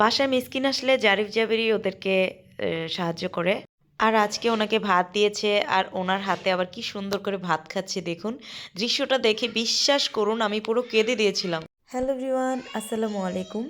বাসায় মিসকিন আসলে জারিফ জাবেরি ওদেরকে সাহায্য করে। আর আজকে ওনাকে ভাত দিয়েছে আর ওনার হাতে আবার কি সুন্দর করে ভাত খাচ্ছে, দেখুন। দৃশ্যটা দেখে বিশ্বাস করুন, আমি পুরো কেঁদে দিয়েছিলাম। হ্যালো এভরিওয়ান, আসসালামু আলাইকুম।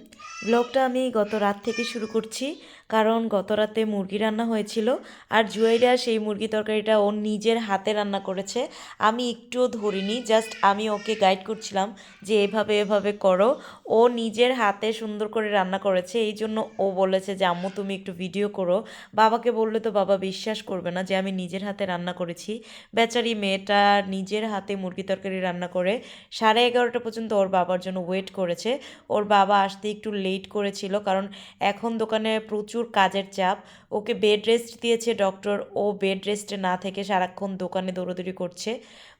ব্লগটা আমি গত রাত থেকে শুরু করছি, কারণ গত রাতে মুরগি রান্না হয়েছিল আর জুয়াইরা সেই মুরগি তরকারিটা ওর নিজের হাতে রান্না করেছে। আমি একটুও ধরিনি, জাস্ট আমি ওকে গাইড করছিলাম যে এভাবে এভাবে করো। ও নিজের হাতে সুন্দর করে রান্না করেছে, এই জন্য ও বলেছে যে, আম্মু, তুমি একটু ভিডিও করো। বাবাকে বললে তো বাবা বিশ্বাস করবে না যে, আমি নিজের হাতে রান্না করেছি। বেচারি মেয়েটা নিজের হাতে মুরগি তরকারি রান্না করে সাড়ে এগারোটা পর্যন্ত ওর বাবার জন্য ওয়েট করেছে। ওর বাবা আসতে একটু লেট করেছিল কারণ এখন দোকানে প্রচুর কাজের চাপ। ওকে বেড রেস্ট দিয়েছে ডক্টর ও বেড রেস্টে না থেকে সারাক্ষণ দোকানে দৌড়োদৌড়ি করছে।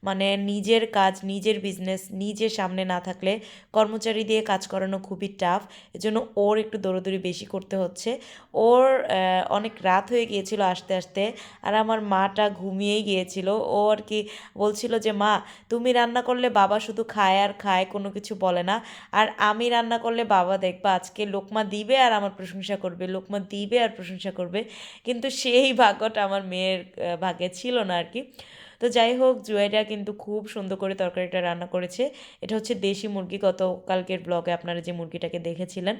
মানে নিজের কাজ, নিজের বিজনেস নিজে সামনে না থাকলে কর্মচারী দিয়ে কাজ করানো খুবই টাফ এজন্য ওর একটু দৌড়োদৌড়ি বেশি করতে হচ্ছে। ওর অনেক রাত হয়ে গিয়েছিল আসতে আসতে আর আমার মাটা ঘুমিয়েই গিয়েছিল। ও আর কি বলছিল যে, মা, তুমি রান্না করলে বাবা শুধু খায় আর খায়, কোনো কিছু বলে না। আর আমি রান্না করলে বাবা দেখবা আজকে লোকমা দিবে আর আমার প্রশংসা করবে, লোকমা দিবে আর প্রশংসা করবে। কিন্তু সেই ভাগ্যটা আমার মেয়ের ভাগ্যে ছিল না আর কি। তো যাই হোক জুয়েরা কিন্তু খুব সুন্দর করে তরকারিটা রান্না করেছে। এটা হচ্ছে দেশি মুরগি। গতকালকের ব্লগে আপনারা যে মুরগিটাকে দেখেছিলেন,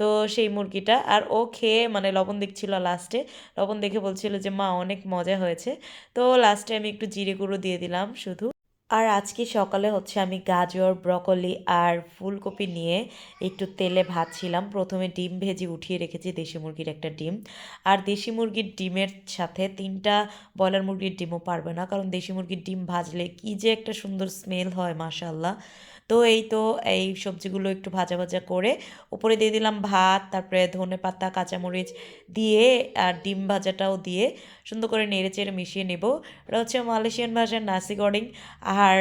তো সেই মুরগিটা। আর ও খেয়ে মানে লবণ দেখছিল লাস্টে লবণ দেখে বলছিল যে, মা, অনেক মজা হয়েছে। তো লাস্টে আমি একটু জিরে গুঁড়ো দিয়ে দিলাম শুধু। আর আজকে সকালে হচ্ছে আমি গাজর, ব্রকলি আর ফুলকপি নিয়ে একটু তেলে ভাজছিলাম। প্রথমে ডিম ভেজে উঠিয়ে রেখেছি দেশি মুরগির একটা ডিম। আর দেশি মুরগির ডিমের সাথে তিনটা ব্রয়লার মুরগির ডিমও পারবে না। কারণ দেশি মুরগির ডিম ভাজলে কী যে একটা সুন্দর স্মেল হয় মাশাল্লাহ তো এই তো এই সবজিগুলো একটু ভাজা ভাজা করে উপরে দিয়ে দিলাম ভাত, তারপরে ধনে পাতা, কাঁচামরিচ দিয়ে আর ডিম ভাজাটাও দিয়ে সুন্দর করে নেড়ে চেড়ে মিশিয়ে নেব। এটা হচ্ছে মালয়েশিয়ান ভাষার নাসি গডিং আর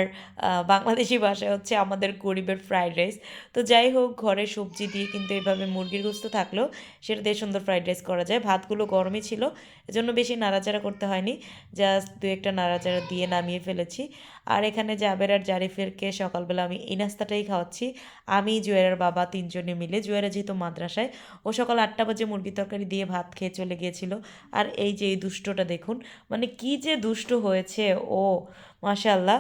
বাংলাদেশি ভাষায় হচ্ছে আমাদের গরিবের ফ্রাইড রাইস তো যাই হোক, ঘরে সবজি দিয়ে কিন্তু এভাবে মুরগির গোস্ত থাকলেও সেটা দিয়ে সুন্দর ফ্রাইড রাইস করা যায়। ভাতগুলো গরমই ছিল, এজন্য বেশি নাড়াচাড়া করতে হয়নি জাস্ট দু একটা নাড়াচাড়া দিয়ে নামিয়ে ফেলেছি। আর এখানে জাবের আর জারিফেরকে সকালবেলা আমি এই নাস্তাটাই খাওয়াচ্ছি। আমি, জুয়েরার বাবা তিনজনে মিলে, জুয়েরা যেহেতু মাদ্রাসায়, ও সকাল আটটা বাজে মুরগি তরকারি দিয়ে ভাত খেয়ে চলে গিয়েছিল। আর এই যে এই দুষ্টটা দেখুন মানে কি যে দুষ্ট হয়েছে ও মাশাল্লাহ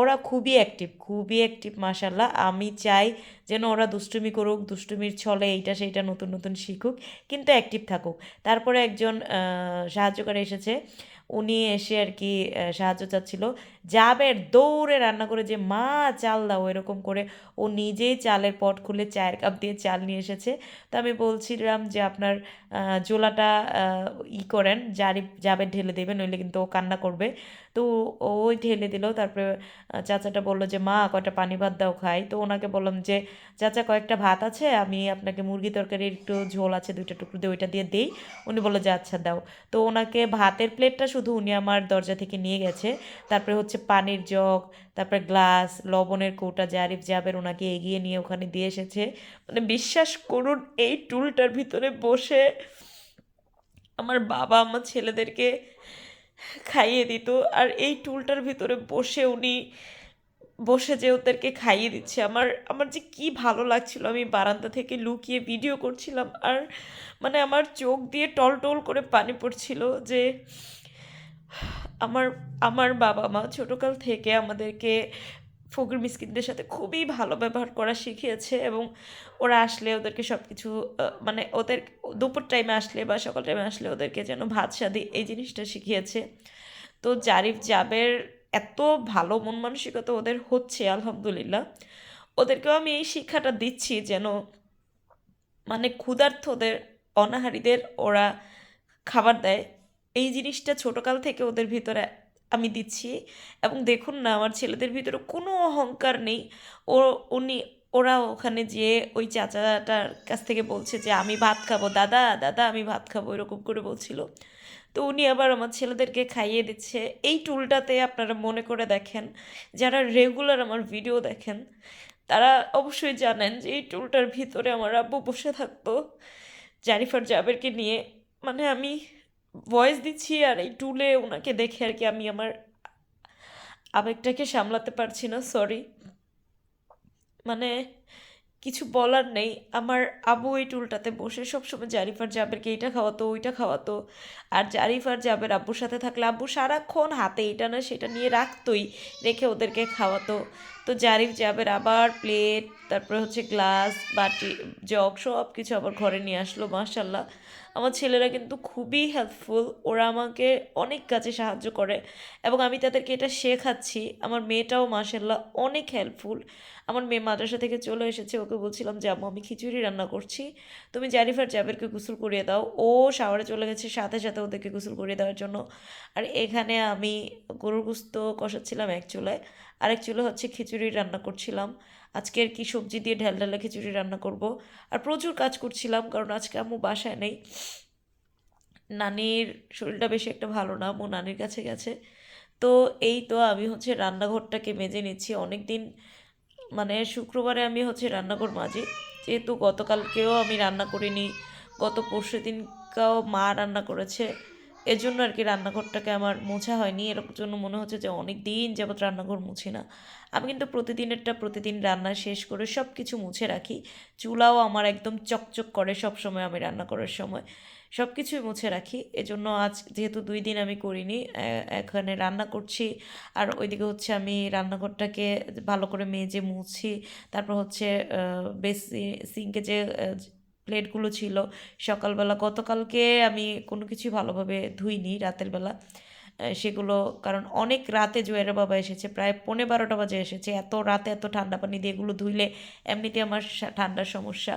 ওরা খুবই অ্যাক্টিভ খুবই অ্যাক্টিভ মাশাল্লাহ আমি চাই যেন ওরা দুষ্টুমি করুক, দুষ্টুমির ছলে এইটা সেইটা নতুন নতুন শিখুক, কিন্তু অ্যাক্টিভ থাকুক। তারপরে একজন সাহায্যকারী এসেছে। উনি এসে আর কি সাহায্য চাচ্ছিল। জাবের দৌড়ে রান্না করে যে, মা, চাল দাও। এরকম করে ও নিজেই চালের পট খুলে চায়ের কাপ দিয়ে চাল নিয়ে এসেছে। তো আমি বলছিলাম যে, আপনার জোলাটা ই করেন, জারি জাবের ঢেলে দেবেন, নইলে কিন্তু ও কান্না করবে। তো ওই ঢেলে দিল। তারপরে চাচাটা বলল যে, মা, কয়টা পানি ভাত দাও খাই। তো ওনাকে বললাম যে, চাচা, কয়েকটা ভাত আছে, আমি আপনাকে মুরগি তরকারির একটু ঝোল আছে, দুইটা টুকরো দিয়ে ওইটা দিয়ে দিই। উনি বলল যে আচ্ছা দাও। তো ওনাকে ভাতের প্লেটটা শুধু উনি আমার দরজা থেকে নিয়ে গেছে। তারপরে হচ্ছে পানির জগ, তারপরে গ্লাস, লবণের কৌটা, জারিফ, জাবের ওনাকে এগিয়ে নিয়ে ওখানে দিয়ে এসেছে। মানে বিশ্বাস করুন, এই টুলটার ভিতরে বসে আমার বাবা আমার ছেলেদেরকে খাইয়ে দিত। আর এই টুলটার ভিতরে বসে উনি, বসে যে ওদেরকে খাইয়ে দিচ্ছে, আমার আমার যে কি ভালো লাগছিল। আমি বারান্দা থেকে লুকিয়ে ভিডিও করছিলাম আর মানে আমার চোখ দিয়ে টল টল করে পানি পড়ছিল যে আমার আমার বাবা মা ছোটোকাল থেকে আমাদেরকে ফকির মিসকিনদের সাথে খুবই ভালো ব্যবহার করা শিখিয়েছে এবং ওরা আসলে ওদেরকে সব কিছু মানে ওদের দুপুর টাইমে আসলে বা সকাল টাইমে আসলে ওদেরকে যেন ভাত, সাদি এই জিনিসটা শিখিয়েছে। তো জারিফ জাবের এত ভালো মন মানসিকতা ওদের হচ্ছে, আলহামদুলিল্লাহ। ওদেরকেও আমি এই শিক্ষাটা দিচ্ছি যেন মানে ক্ষুধার্তদের অনাহারীদের ওরা খাবার দেয়। এই জিনিসটা ছোটোকাল থেকে ওদের ভিতরে আমি দিচ্ছি এবং দেখুন না, আমার ছেলেদের ভিতরে কোনো অহংকার নেই। ও, উনি, ওরা ওখানে যেয়ে ওই চাচাটার কাছ থেকে বলছে যে, আমি ভাত খাব, দাদা দাদা, আমি ভাত খাব, এরকম করে বলছিল। তো উনি আবার আমার ছেলেদেরকে খাইয়ে দিচ্ছে। এই টুলটাতে আপনারা মনে করে দেখেন, যারা রেগুলার আমার ভিডিও দেখেন, তারা অবশ্যই জানেন যে, এই টুলটার ভিতরে আমার আব্বু বসে থাকতো জারিফার জাবেরকে নিয়ে। মানে আমি ভয়েস দিচ্ছি আর এই টুলে ওনাকে দেখে আর কি আমি আমার আবেগটাকে সামলাতে পারছি না সরি মানে কিছু বলার নেই। আমার আবু এই টুলটাতে বসে সবসময় জারিফার জাবেরকে এইটা খাওয়াতো, ওইটা খাওয়াতো। আর জারিফার জাবের আব্বুর সাথে থাকলে আব্বু সারাক্ষণ হাতে এটা না সেটা নিয়ে রাখতোই, রেখে ওদেরকে খাওয়াতো। তো জারিফ জাবের আবার প্লেট তারপরে হচ্ছে গ্লাস বাটি, জগ সব কিছু আবার ঘরে নিয়ে আসলো মাশাল্লাহ আমার ছেলেরা কিন্তু খুবই হেল্পফুল ওরা আমাকে অনেক কাজে সাহায্য করে এবং আমি তাদেরকে এটা শেখাচ্ছি। আমার মেয়েটাও মাশাল্লাহ অনেক হেল্পফুল আমার মেয়ে মাদ্রাসা থেকে চলে এসেছে, ওকে বলছিলাম যে, আম্মু, আমি খিচুড়ি রান্না করছি। তুমি জারিফার জাবেরকে গোসল করিয়ে দাও। ও শাওয়ারে চলে গেছে, সাথে সাথে ওদেরকে গোসল করিয়ে দেওয়ার জন্য। আর এখানে আমি গরুর গুস্ত কষাচ্ছিলাম এক চুলায়। আরেক চুলো হচ্ছে খিচুড়ি রান্না করছিলাম। আজকে আর কি সবজি দিয়ে ঢেল ঢালা খিচুড়ি রান্না করব। আর প্রচুর কাজ করছিলাম, কারণ আজকে আম্মু বাসায় নেই। নানির শরীরটা বেশি একটা ভালো না, আম্মু নানির কাছে গেছে। তো এই তো আমি হচ্ছে রান্নাঘরটাকে মেজে নিচ্ছি। অনেক দিন মানে শুক্রবারে আমি হচ্ছে রান্নাঘর মাঝি যেহেতু গতকালকেও আমি রান্না করিনি, গত পরশু দিনকেও মা রান্না করেছে। এজন্য আর কি রান্নাঘরটাকে আমার মোছা হয়নি। এর জন্য মনে হচ্ছে যে অনেক দিন যাবত রান্নাঘর মুছি না। আমি কিন্তু প্রতিদিনেরটা প্রতিদিন রান্না শেষ করে সব কিছু মুছে রাখি। চুলাও আমার একদম চকচক করে সব সময় আমি রান্না করার সময়। সব কিছুই মুছে রাখি। এজন্য আজ যেহেতু দুই দিন আমি করিনি এখানে রান্না করছি। আর ওইদিকে হচ্ছে আমি রান্নাঘরটাকে ভালো করে মেজে মুছি। তারপর হচ্ছে বেসি, সিঙ্কে যে প্লেটগুলো ছিল। সকালবেলা গতকালকে আমি কোনো কিছু ভালোভাবে ধুইনি রাতের বেলা। সেগুলো, কারণ অনেক রাতে জোয়ারের বাবা এসেছে, প্রায় পৌনে বারোটা বাজে এসেছে। এত রাতে এত ঠান্ডা পানি দিয়ে এগুলো ধুইলে এমনিতে আমার ঠান্ডার সমস্যা।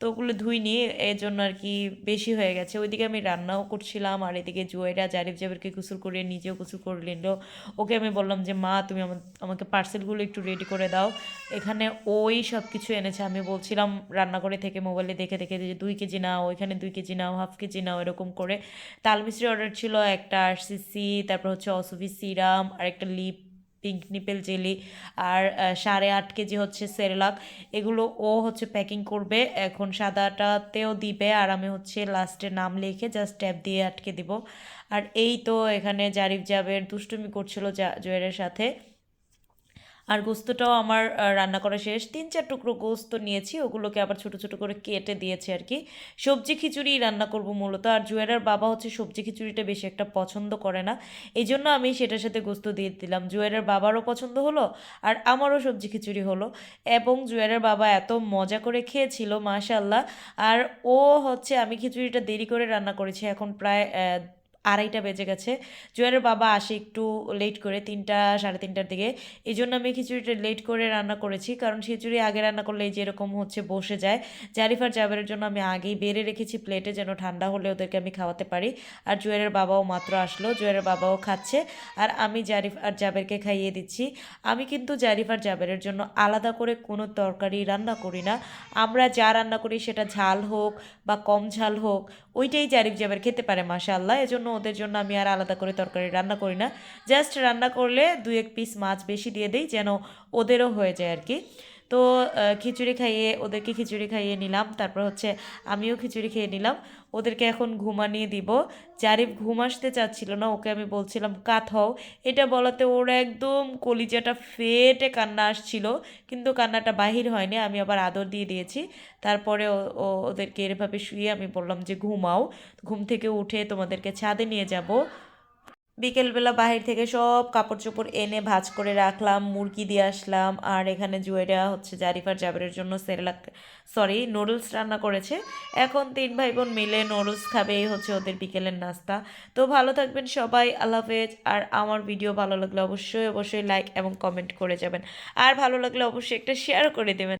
তো ওগুলো ধুইনি এই জন্য আর কি বেশি হয়ে গেছে। ওইদিকে আমি রান্নাও করছিলাম আর এদিকে জুয়েরা জারিফ জাবেরকে গোসল করে নিজেও গোসল করে নিল। ওকে আমি বললাম যে, মা, তুমি আমা- আমাকে পার্সেলগুলো একটু রেডি করে দাও। এখানে ওই সব কিছু এনেছে। আমি বলছিলাম রান্নাঘরে থেকে মোবাইলে দেখে দেখে যে, দুই কেজি নাও, এখানে দুই কেজি নাও হাফ কেজি নাও, এরকম করে। তাল মিশ্রি অর্ডার ছিল একটা আরসিসি তারপর হচ্ছে অসুফি সিরাম আর একটা লিপ পিঙ্ক নিপেল জেলি আর সাড়ে আট কেজি হচ্ছে সেরেলাক। এগুলো ও হচ্ছে প্যাকিং করবে। এখন সাদাটাতেও দিবে আর আমি হচ্ছে লাস্টে নাম লিখে জাস্ট ট্যাপ দিয়ে আটকে দিব। আর এই তো এখানে জারিফ জাবের দুষ্টুমি করছিল জয়ের সাথে। আর গোস্তটাও আমার রান্না করা শেষ। তিন চার টুকরো গোস্ত নিয়েছি, ওগুলোকে আবার ছোট ছোট করে কেটে দিয়েছি আর কি। সবজি খিচুড়ি রান্না করব মূলত। আর জুয়েরার বাবা হচ্ছে সবজি খিচুড়িটা বেশি একটা পছন্দ করে না। এই জন্য আমি সেটার সাথে গোস্ত দিয়ে দিলাম। জুয়েরার বাবারও পছন্দ হলো আর আমারও সবজি খিচুড়ি হলো। এবং জুয়েরার বাবা এত মজা করে খেয়েছিল মাশাল্লাহ আর ও হচ্ছে, আমি খিচুড়িটা দেরি করে রান্না করেছি। এখন প্রায় আড়াইটা বেজে গেছে। জুয়েলের বাবা আসে একটু লেট করে, তিনটা, সাড়ে তিনটার দিকে। এই জন্য আমি খিচুড়িটা লেট করে রান্না করেছি, কারণ খিচুড়ি আগে রান্না করলে এই যে এরকম হচ্ছে বসে যায়। জারিফার জাবেরের জন্য আমি আগেই বেড়ে রেখেছি প্লেটে যেন ঠান্ডা হলে ওদেরকে আমি খাওয়াতে পারি। আর জুয়েলের বাবাও মাত্র আসলো জুয়েলের বাবাও খাচ্ছে। আর আমি জারিফ আর জাবেরকে খাইয়ে দিচ্ছি। আমি কিন্তু জারিফ আর জাবেরের জন্য আলাদা করে কোনো তরকারি রান্না করি না। আমরা যা রান্না করি সেটা ঝাল হোক বা কম ঝাল হোক, ওইটাই জারিফ জাবের খেতে পারে মাশাআল্লাহ। এজন্য ওদের জন্য আমি আর আলাদা করে তরকারি রান্না করি না। জাস্ট রান্না করলে দু এক পিস মাছ বেশি দিয়ে দিই যেন ওদেরও হয়ে যায় আর কি তো খিচুড়ি খাইয়ে ওদেরকে খিচুড়ি খাইয়ে নিলাম। তারপর হচ্ছে আমিও খিচুড়ি খেয়ে নিলাম। ওদেরকে এখন ঘুমানিয়ে দিব। জারিফ ঘুম আসতে চাচ্ছিল না, ওকে আমি বলছিলাম, কাত হও। এটা বলাতে ওর একদম কলিজাটা ফেটে কান্না আসছিল, কিন্তু কান্নাটা বাহির হয়নি, আমি আবার আদর দিয়ে দিয়েছি। তারপরে ও- ওদেরকে এরভাবে শুয়ে আমি বললাম যে, ঘুমাও, ঘুম থেকে উঠে তোমাদেরকে ছাদে নিয়ে যাব। বিকেলবেলা বাহির থেকে সব কাপড় চোপড় এনে ভাজ করে রাখলাম, মুরগি দিয়ে আসলাম, আর এখানে জুয়েরা হচ্ছে জারিফার জাবেরের জন্য সেরেলাক সরি নুডলস রান্না করেছে। এখন তিন ভাই বোন মিলে নুডলস খাবে, এই হচ্ছে ওদের বিকেলের নাস্তা। তো ভালো থাকবেন সবাই, আল্লাহ হাফেজ। আর আমার ভিডিও ভালো লাগলে অবশ্যই অবশ্যই লাইক এবং কমেন্ট করে যাবেন। আর ভালো লাগলে অবশ্যই একটা শেয়ার করে দেবেন।